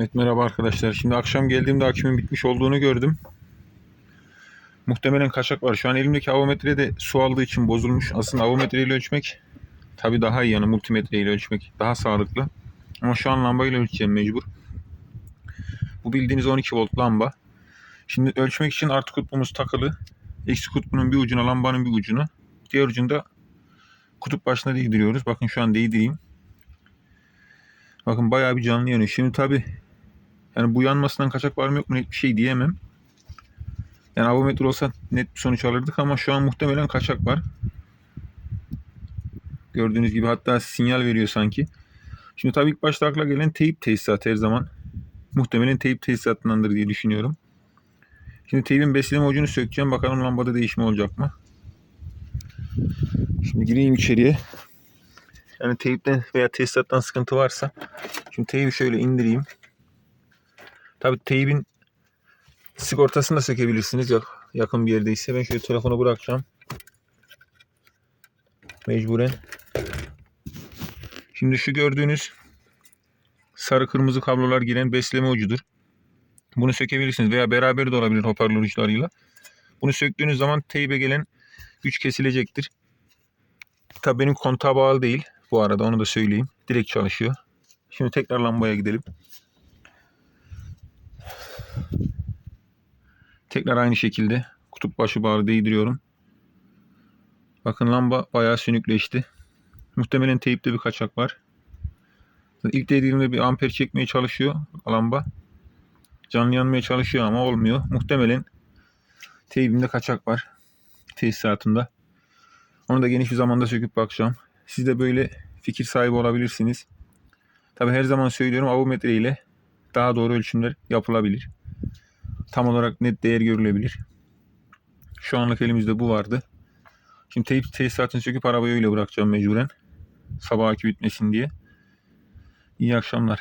Evet merhaba arkadaşlar. Şimdi akşam geldiğimde akümün bitmiş olduğunu gördüm. Muhtemelen kaçak var. Şu an elimdeki avometre de su aldığı için bozulmuş. Aslında avometreyle ölçmek tabii daha iyi yani multimetreyle ölçmek daha sağlıklı. Ama şu an lambayla ölçeceğim mecbur. Bu bildiğiniz 12 volt lamba. Şimdi ölçmek için artı kutbumuz takılı. Eksi kutbunun bir ucuna lambanın bir ucunu. Diğer ucunda kutup başına değdiriyoruz. Bakın şu an değdireyim. Bakın bayağı bir canlı yanıyor. Şimdi tabi yani bu yanmasından kaçak var mı yok mu net bir şey diyemem. Yani avometre olsa net bir sonuç alırdık ama şu an muhtemelen kaçak var. Gördüğünüz gibi hatta sinyal veriyor sanki. Şimdi tabii ilk başta akla gelen teyip tesisatı her zaman. Muhtemelen teyip tesisatındandır diye düşünüyorum. Şimdi teybin besleme ucunu sökeceğim. Bakalım lambada değişme olacak mı? Şimdi gireyim içeriye. Yani teyipten veya tesisattan sıkıntı varsa şimdi teybi şöyle indireyim. Tabi teybin sigortasını da sökebilirsiniz ya yakın bir yerdeyse. Ben şöyle telefonu bırakacağım. Mecburen. Şimdi şu gördüğünüz sarı kırmızı kablolar giren besleme ucudur. Bunu sökebilirsiniz veya beraber de olabilir hoparlör uçlarıyla. Bunu söktüğünüz zaman teybe gelen güç kesilecektir. Tabi benim kontağa bağlı değil. Bu arada onu da söyleyeyim. Direkt çalışıyor. Şimdi tekrar lambaya gidelim. Tekrar aynı şekilde kutup başı bağlı değdiriyorum. Bakın lamba bayağı sönükleşti. Muhtemelen teyipte bir kaçak var. İlk değdiğimde bir amper çekmeye çalışıyor lamba. Canlı yanmaya çalışıyor ama olmuyor. Muhtemelen teybimde kaçak var. Tesisatında. Onu da geniş bir zamanda söküp bakacağım. Siz de böyle fikir sahibi olabilirsiniz. Tabi her zaman söylüyorum avometre ile daha doğru ölçümler yapılabilir. Tam olarak net değer görülebilir. Şu anlık elimizde bu vardı. Şimdi teyip tesisatını söküp arabayı öyle bırakacağım mecburen. Sabah akü bitmesin diye. İyi akşamlar.